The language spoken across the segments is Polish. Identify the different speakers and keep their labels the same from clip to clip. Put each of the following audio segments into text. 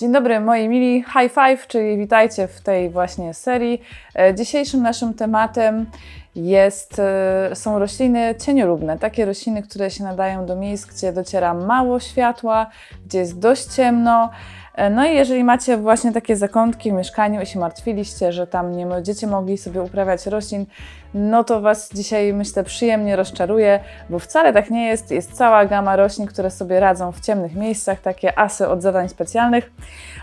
Speaker 1: Dzień dobry moi mili, high five, czyli witajcie w tej właśnie serii. E, Dzisiejszym naszym tematem jest, e, są rośliny cieniolubne, takie rośliny, które się nadają do miejsc, gdzie dociera mało światła, gdzie jest dość ciemno. E, No i jeżeli macie właśnie takie zakątki w mieszkaniu i się martwiliście, że tam nie będziecie mogli sobie uprawiać roślin, no to Was dzisiaj myślę przyjemnie rozczaruję, bo wcale tak nie jest. Jest cała gama roślin, które sobie radzą w ciemnych miejscach, takie asy od zadań specjalnych.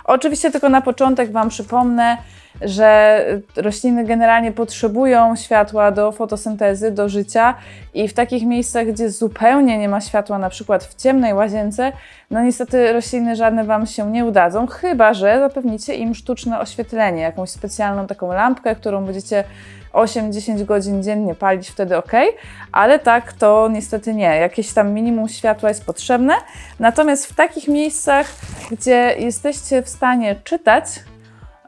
Speaker 1: Oczywiście tylko na początek Wam przypomnę, że rośliny generalnie potrzebują światła do fotosyntezy, do życia i w takich miejscach, gdzie zupełnie nie ma światła, na przykład w ciemnej łazience, no niestety rośliny żadne Wam się nie udadzą, chyba że zapewnicie im sztuczne oświetlenie, jakąś specjalną taką lampkę, którą będziecie 8-10 godzin dziennie palić, wtedy ok, ale tak to niestety nie. Jakieś tam minimum światła jest potrzebne. Natomiast w takich miejscach, gdzie jesteście w stanie czytać,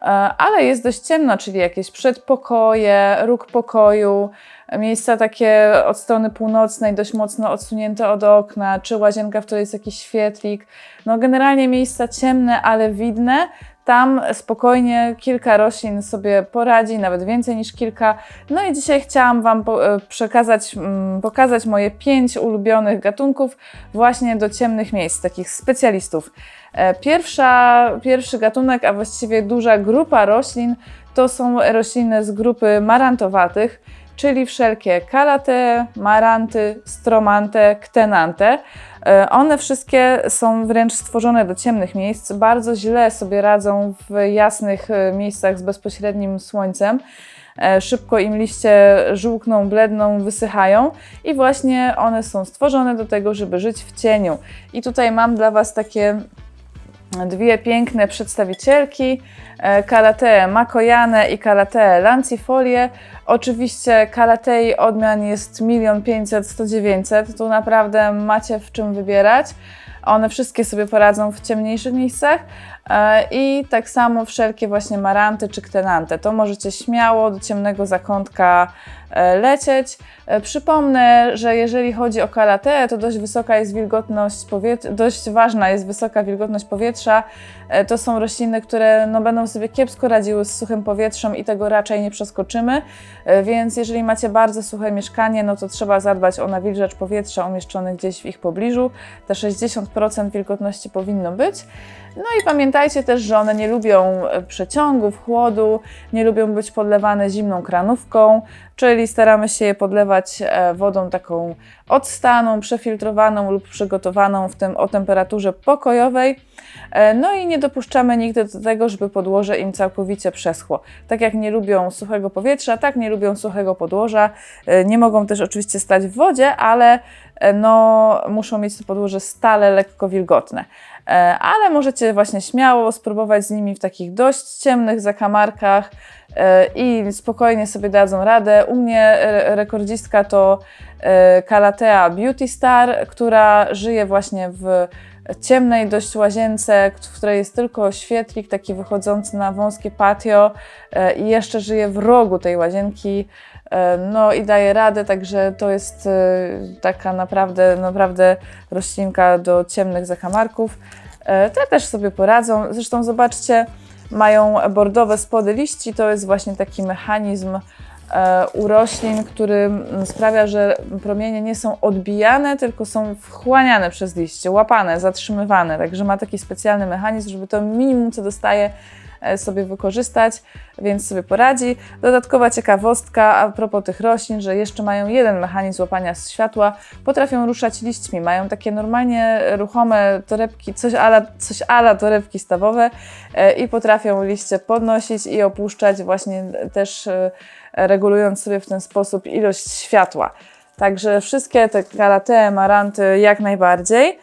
Speaker 1: e, ale jest dość ciemno, czyli jakieś przedpokoje, róg pokoju, miejsca takie od strony północnej, dość mocno odsunięte od okna, czy łazienka, w której jest jakiś świetlik. No generalnie miejsca ciemne, ale widne. Tam spokojnie kilka roślin sobie poradzi, nawet więcej niż kilka. No i dzisiaj chciałam Wam e, przekazać, mm, pokazać moje pięć ulubionych gatunków właśnie do ciemnych miejsc, takich specjalistów. E, Pierwsza, pierwszy gatunek, a właściwie duża grupa roślin, to są rośliny z grupy marantowatych, czyli wszelkie kalate, maranty, stromante, ktenante. E, One wszystkie są wręcz stworzone do ciemnych miejsc, bardzo źle sobie radzą w jasnych e, miejscach z bezpośrednim słońcem. E, Szybko im liście żółkną, bledną, wysychają i właśnie one są stworzone do tego, żeby żyć w cieniu. I tutaj mam dla Was takie dwie piękne przedstawicielki, e, Karate Makojane i Karate Lancifolie. Oczywiście Karatei odmian jest 1 500 100 900, tu naprawdę macie w czym wybierać. One wszystkie sobie poradzą w ciemniejszych miejscach e, i tak samo wszelkie właśnie maranty czy ktenante. To możecie śmiało do ciemnego zakątka lecieć. E, Przypomnę, że jeżeli chodzi o karate, to dość wysoka jest wilgotność powietrza, dość ważna jest wysoka wilgotność powietrza. E, To są rośliny, które no, będą sobie kiepsko radziły z suchym powietrzem i tego raczej nie przeskoczymy. E, Więc jeżeli macie bardzo suche mieszkanie, no to trzeba zadbać o nawilżacz powietrza umieszczony gdzieś w ich pobliżu. Te 60% wilgotności powinno być. No i pamiętajcie też, że one nie lubią e, przeciągów, chłodu, nie lubią być podlewane zimną kranówką, czyli staramy się je podlewać e, wodą taką odstaną, przefiltrowaną lub przygotowaną w tym o temperaturze pokojowej. E, No i nie dopuszczamy nigdy do tego, żeby podłoże im całkowicie przeschło. Tak jak nie lubią suchego powietrza, tak nie lubią suchego podłoża. E, Nie mogą też oczywiście stać w wodzie, ale no, muszą mieć to podłoże stale lekko wilgotne. Ale możecie właśnie śmiało spróbować z nimi w takich dość ciemnych zakamarkach i spokojnie sobie dadzą radę. U mnie e, rekordzistka to e, Kalatea Beauty Star, która żyje właśnie w ciemnej dość łazience, w której jest tylko świetlik taki wychodzący na wąskie patio e, i jeszcze żyje w rogu tej łazienki. E, No i daje radę, także to jest e, taka naprawdę, naprawdę roślinka do ciemnych zakamarków. E, Te też sobie poradzą. Zresztą zobaczcie, mają bordowe spody liści. To jest właśnie taki mechanizm e, u roślin, który sprawia, że promienie nie są odbijane, tylko są wchłaniane przez liście, łapane, zatrzymywane. Także ma taki specjalny mechanizm, żeby to minimum, co dostaje, sobie wykorzystać, więc sobie poradzi. Dodatkowa ciekawostka a propos tych roślin, że jeszcze mają jeden mechanizm łapania światła, potrafią ruszać liśćmi, mają takie normalnie ruchome torebki, coś ala, coś ala torebki stawowe e, i potrafią liście podnosić i opuszczać właśnie też e, regulując sobie w ten sposób ilość światła. Także wszystkie te karate, maranty jak najbardziej.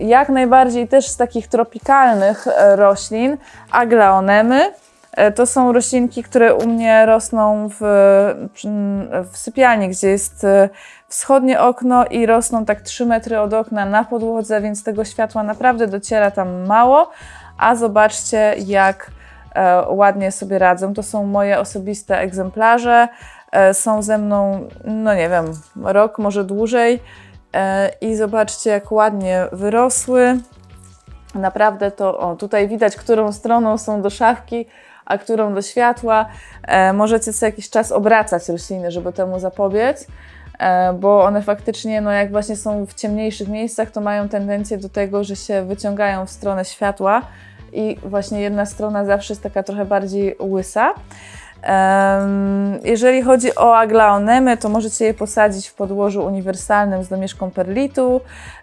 Speaker 1: Jak najbardziej też z takich tropikalnych e, roślin, aglaonemy. E, To są roślinki, które u mnie rosną w, w sypialni, gdzie jest e, wschodnie okno i rosną tak 3 metry od okna na podłodze, więc tego światła naprawdę dociera tam mało. A zobaczcie, jak ładnie sobie radzą. To są moje osobiste egzemplarze. Są ze mną, no nie wiem, rok, może dłużej. E, I zobaczcie, jak ładnie wyrosły. Naprawdę to, o, tutaj widać, którą stroną są do szafki, a którą do światła. E, możecie co jakiś czas obracać rośliny, żeby temu zapobiec, e, bo one faktycznie, no jak właśnie są w ciemniejszych miejscach, to mają tendencję do tego, że się wyciągają w stronę światła i właśnie jedna strona zawsze jest taka trochę bardziej łysa. Jeżeli chodzi o aglaonemy, to możecie je posadzić w podłożu uniwersalnym z domieszką perlitu.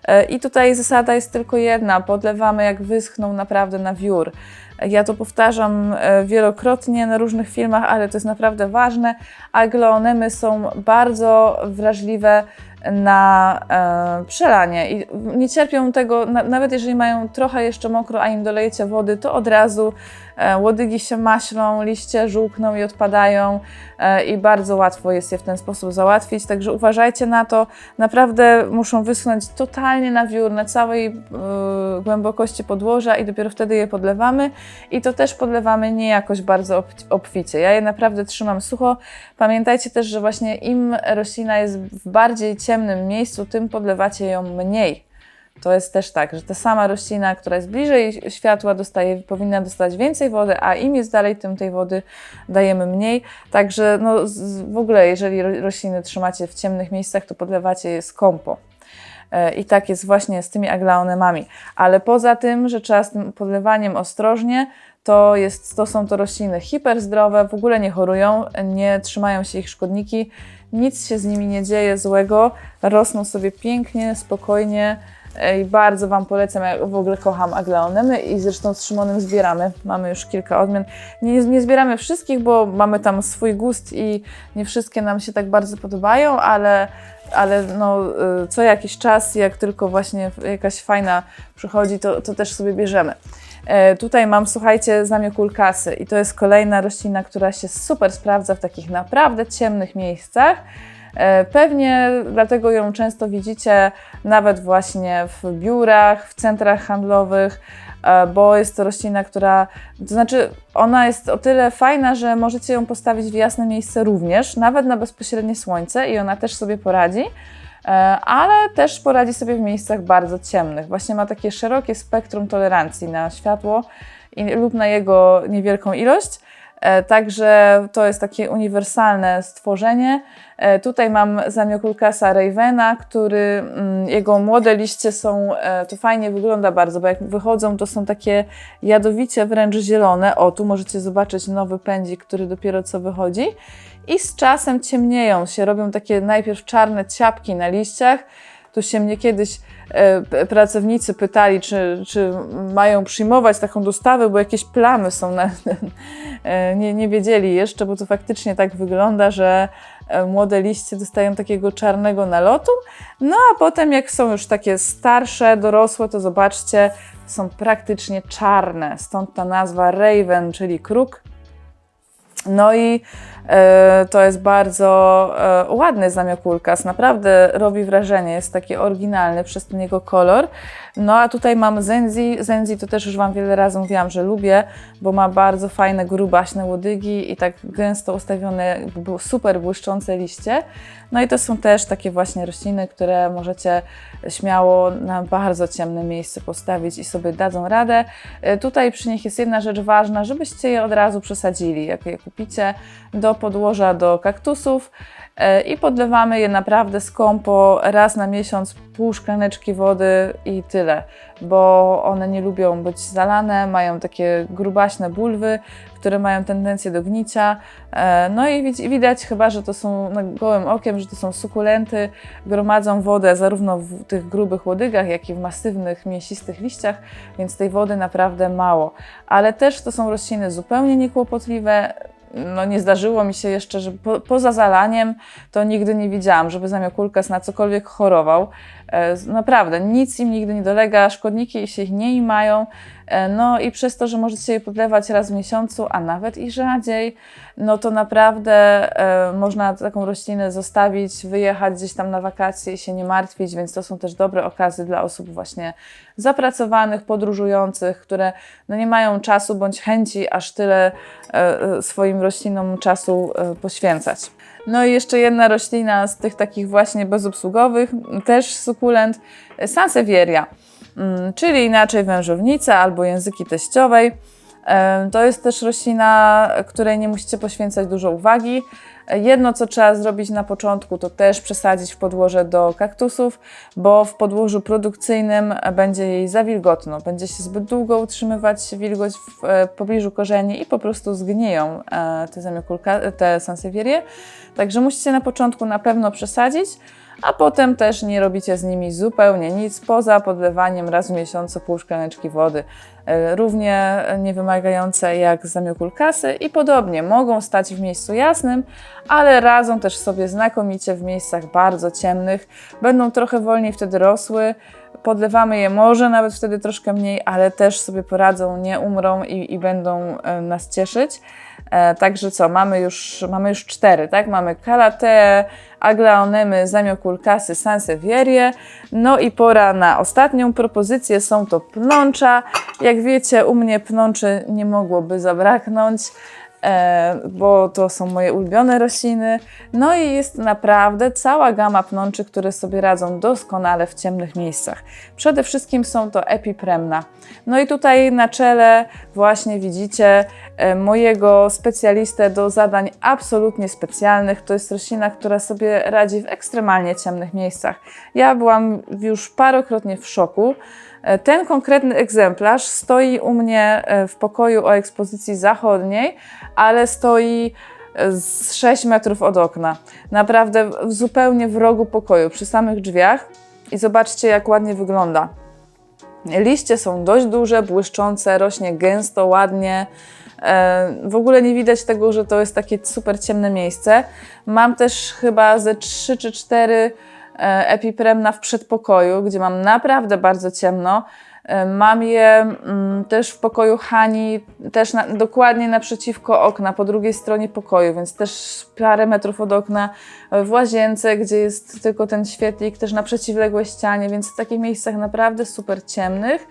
Speaker 1: E, I tutaj zasada jest tylko jedna: podlewamy jak wyschną naprawdę na wiór. Ja to powtarzam e, wielokrotnie na różnych filmach, ale to jest naprawdę ważne. Aglaonemy są bardzo wrażliwe na e, przelanie i nie cierpią tego, na, nawet jeżeli mają trochę jeszcze mokro, a im dolejecie wody, to od razu łodygi się maślą, liście żółkną i odpadają e, i bardzo łatwo jest je w ten sposób załatwić, także uważajcie na to. Naprawdę muszą wyschnąć totalnie na wiór, na całej e, głębokości podłoża i dopiero wtedy je podlewamy i to też podlewamy nie jakoś bardzo ob- obficie. Ja je naprawdę trzymam sucho. Pamiętajcie też, że właśnie im roślina jest w bardziej ciemnym miejscu, tym podlewacie ją mniej. To jest też tak, że ta sama roślina, która jest bliżej światła, dostaje, powinna dostać więcej wody, a im jest dalej, tym tej wody dajemy mniej. Także no, z, w ogóle, jeżeli ro- rośliny trzymacie w ciemnych miejscach, to podlewacie je skąpo. E, I tak jest właśnie z tymi aglaonemami. Ale poza tym, że trzeba z tym podlewaniem ostrożnie, to, jest, to są to rośliny hiperzdrowe, w ogóle nie chorują, nie trzymają się ich szkodniki, nic się z nimi nie dzieje złego, rosną sobie pięknie, spokojnie i bardzo Wam polecam, ja w ogóle kocham aglaonemy i zresztą z Szymonem zbieramy, mamy już kilka odmian. Nie, nie zbieramy wszystkich, bo mamy tam swój gust i nie wszystkie nam się tak bardzo podobają, ale ale no, y, co jakiś czas, jak tylko właśnie jakaś fajna przychodzi, to, to też sobie bierzemy. E, Tutaj mam, słuchajcie, zamiokulkasy i to jest kolejna roślina, która się super sprawdza w takich naprawdę ciemnych miejscach. E, Pewnie dlatego ją często widzicie nawet właśnie w biurach, w centrach handlowych, e, bo jest to roślina, która, to znaczy ona jest o tyle fajna, że możecie ją postawić w jasne miejsce również, nawet na bezpośrednie słońce i ona też sobie poradzi, e, ale też poradzi sobie w miejscach bardzo ciemnych. Właśnie ma takie szerokie spektrum tolerancji na światło lub na jego niewielką ilość. E, Także to jest takie uniwersalne stworzenie. E, Tutaj mam zamiokulkasa Ravena, który, mm, jego młode liście są, e, to fajnie wygląda bardzo, bo jak wychodzą, to są takie jadowicie wręcz zielone. O, tu możecie zobaczyć nowy pędzik, który dopiero co wychodzi. I z czasem ciemnieją się, robią takie najpierw czarne ciapki na liściach. Tu się mnie kiedyś e, pracownicy pytali, czy, czy mają przyjmować taką dostawę, bo jakieś plamy są na. e, nie, nie wiedzieli jeszcze, bo to faktycznie tak wygląda, że e, młode liście dostają takiego czarnego nalotu. No a potem, jak są już takie starsze, dorosłe, to zobaczcie, są praktycznie czarne. Stąd ta nazwa Raven, czyli kruk. No i to jest bardzo e, ładny zamiokulkas, naprawdę robi wrażenie, jest taki oryginalny przez ten jego kolor. No a tutaj mam Zenzi, Zenzi to też już Wam wiele razy mówiłam, że lubię, bo ma bardzo fajne, grubaśne łodygi i tak gęsto ustawione, super błyszczące liście. No i to są też takie właśnie rośliny, które możecie śmiało na bardzo ciemnym miejscu postawić i sobie dadzą radę. E, Tutaj przy nich jest jedna rzecz ważna, żebyście je od razu przesadzili, jak je kupicie, do podłoża do kaktusów i podlewamy je naprawdę skąpo, raz na miesiąc, pół szklaneczki wody i tyle, bo one nie lubią być zalane, mają takie grubaśne bulwy, które mają tendencję do gnicia. E, No i widać chyba, że to są no, gołym okiem, że to są sukulenty, gromadzą wodę zarówno w tych grubych łodygach, jak i w masywnych, mięsistych liściach, więc tej wody naprawdę mało. Ale też to są rośliny zupełnie niekłopotliwe. No nie zdarzyło mi się jeszcze, że po, poza zalaniem to nigdy nie widziałam, żeby zamiokulkas na cokolwiek chorował. E, Naprawdę, nic im nigdy nie dolega, szkodniki się ich nie imają. E, No i przez to, że możecie je podlewać raz w miesiącu, a nawet i rzadziej, no to naprawdę e, można taką roślinę zostawić, wyjechać gdzieś tam na wakacje i się nie martwić, więc to są też dobre okazje dla osób właśnie zapracowanych, podróżujących, które no nie mają czasu bądź chęci aż tyle swoim roślinom czasu poświęcać. No i jeszcze jedna roślina z tych takich właśnie bezobsługowych, też sukulent, e, Sansevieria. mm, czyli inaczej wężownica albo języki teściowej. To jest też roślina, której nie musicie poświęcać dużo uwagi. Jedno, co trzeba zrobić na początku, to też przesadzić w podłoże do kaktusów, bo w podłożu produkcyjnym będzie jej za wilgotno. Będzie się zbyt długo utrzymywać wilgoć w e, pobliżu korzeni i po prostu zgniją e, te te sansevierie. Także musicie na początku na pewno przesadzić, a potem też nie robicie z nimi zupełnie nic poza podlewaniem raz w miesiącu pół szklaneczki wody. E, Równie niewymagające jak zamiokulkasy i podobnie mogą stać w miejscu jasnym, ale radzą też sobie znakomicie w miejscach bardzo ciemnych. Będą trochę wolniej wtedy rosły. Podlewamy je może nawet wtedy troszkę mniej, ale też sobie poradzą, nie umrą i, i będą e, nas cieszyć. E, także co, mamy już, mamy już cztery, tak? Mamy Calatea, Aglaonemy, Zamiokulkasy, Sansevierie. No i pora na ostatnią propozycję, są to pnącza. Jak wiecie, u mnie pnączy nie mogłoby zabraknąć, bo to są moje ulubione rośliny. No i jest naprawdę cała gama pnączy, które sobie radzą doskonale w ciemnych miejscach. Przede wszystkim są to epipremna. No i tutaj na czele właśnie widzicie e, mojego specjalistę do zadań absolutnie specjalnych. To jest roślina, która sobie radzi w ekstremalnie ciemnych miejscach. Ja byłam już parokrotnie w szoku. E, Ten konkretny egzemplarz stoi u mnie e, w pokoju o ekspozycji zachodniej, ale stoi e, z 6 metrów od okna. Naprawdę w- zupełnie w rogu pokoju, przy samych drzwiach. I zobaczcie, jak ładnie wygląda. Liście są dość duże, błyszczące, rośnie gęsto, ładnie. W ogóle nie widać tego, że to jest takie super ciemne miejsce. Mam też chyba ze 3 czy 4 epipremna w przedpokoju, gdzie mam naprawdę bardzo ciemno. E, Mam je mm, też w pokoju Hani, też na, dokładnie naprzeciwko okna, po drugiej stronie pokoju, więc też parę metrów od okna, e, w łazience, gdzie jest tylko ten świetlik, też na przeciwległej ścianie, więc w takich miejscach naprawdę super ciemnych.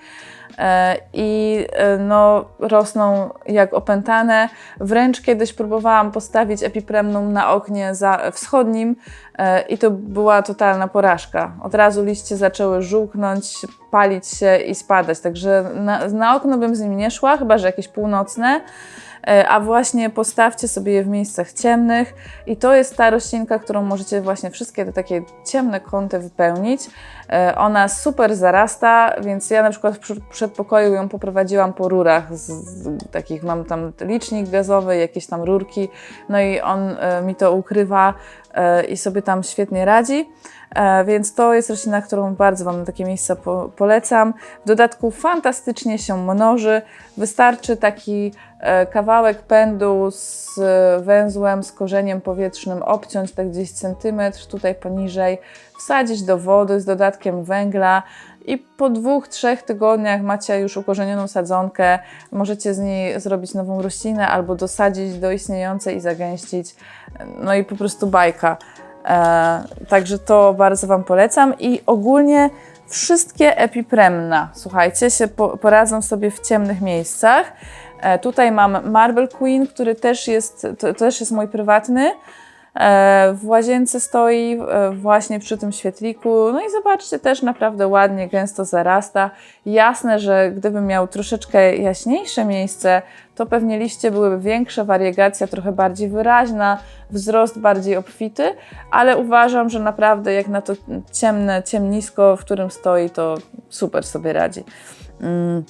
Speaker 1: E, I e, no, rosną jak opętane. Wręcz kiedyś próbowałam postawić epipremnum na oknie za wschodnim e, i to była totalna porażka. Od razu liście zaczęły żółknąć, palić się i spadać. Także na, na okno bym z nimi nie szła, chyba że jakieś północne. E, A właśnie postawcie sobie je w miejscach ciemnych i to jest ta roślinka, którą możecie właśnie wszystkie te takie ciemne kąty wypełnić. E, Ona super zarasta, więc ja na przykład w przedpokoju ją poprowadziłam po rurach z, z takich, mam tam licznik gazowy, jakieś tam rurki, no i on e, mi to ukrywa i sobie tam świetnie radzi. E, Więc to jest roślina, którą bardzo Wam na takie miejsca po, polecam. W dodatku fantastycznie się mnoży. Wystarczy taki e, kawałek pędu z węzłem, z korzeniem powietrznym obciąć tak gdzieś centymetr tutaj poniżej, wsadzić do wody z dodatkiem węgla i po dwóch, trzech tygodniach macie już ukorzenioną sadzonkę. Możecie z niej zrobić nową roślinę albo dosadzić do istniejącej i zagęścić. No i po prostu bajka. E, także to bardzo Wam polecam i ogólnie wszystkie epipremna, słuchajcie, się po, poradzą sobie w ciemnych miejscach. E, tutaj mam Marble Queen, który też jest, to, to też jest mój prywatny. E, w łazience stoi e, właśnie przy tym świetliku. No i zobaczcie, też naprawdę ładnie, gęsto zarasta. Jasne, że gdybym miał troszeczkę jaśniejsze miejsce, to pewnie liście byłyby większe, wariegacja trochę bardziej wyraźna, wzrost bardziej obfity, ale uważam, że naprawdę jak na to ciemne, ciemnisko, w którym stoi, to super sobie radzi. Mm.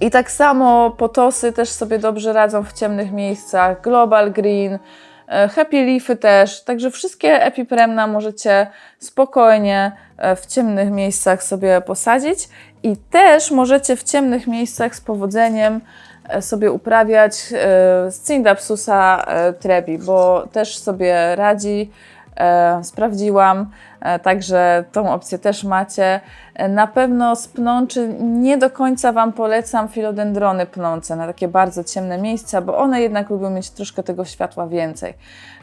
Speaker 1: I tak samo potosy też sobie dobrze radzą w ciemnych miejscach. Global Green, Happy Leafy też. Także wszystkie epipremna możecie spokojnie e, w ciemnych miejscach sobie posadzić. I też możecie w ciemnych miejscach z powodzeniem e, sobie uprawiać e, Scindapsusa e, trebi, bo też sobie radzi. E, sprawdziłam, e, także tą opcję też macie. E, Na pewno z pnączy nie do końca Wam polecam filodendrony pnące na takie bardzo ciemne miejsca, bo one jednak lubią mieć troszkę tego światła więcej.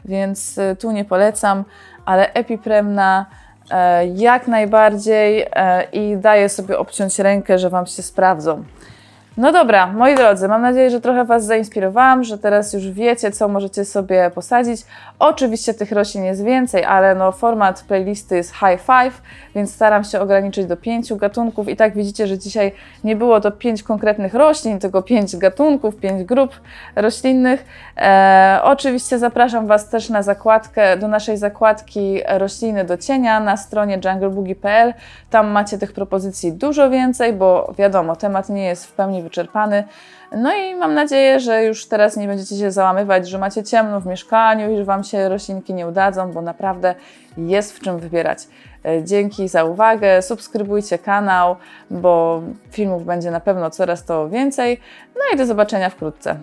Speaker 1: Więc tu nie polecam, ale epipremna jak najbardziej i daję sobie obciąć rękę, że Wam się sprawdzą. No dobra, moi drodzy, mam nadzieję, że trochę Was zainspirowałam, że teraz już wiecie, co możecie sobie posadzić. Oczywiście tych roślin jest więcej, ale no, format playlisty jest high five, więc staram się ograniczyć do pięciu gatunków. I tak widzicie, że dzisiaj nie było to pięć konkretnych roślin, tylko pięć gatunków, pięć grup roślinnych. E, oczywiście zapraszam Was też na zakładkę, do naszej zakładki rośliny do cienia na stronie jungleboogie.pl. Tam macie tych propozycji dużo więcej, bo wiadomo, temat nie jest w pełni wyczerpany. No i mam nadzieję, że już teraz nie będziecie się załamywać, że macie ciemno w mieszkaniu i że Wam się roślinki nie udadzą, bo naprawdę jest w czym wybierać. E, Dzięki za uwagę, subskrybujcie kanał, bo filmów będzie na pewno coraz to więcej. No i do zobaczenia wkrótce.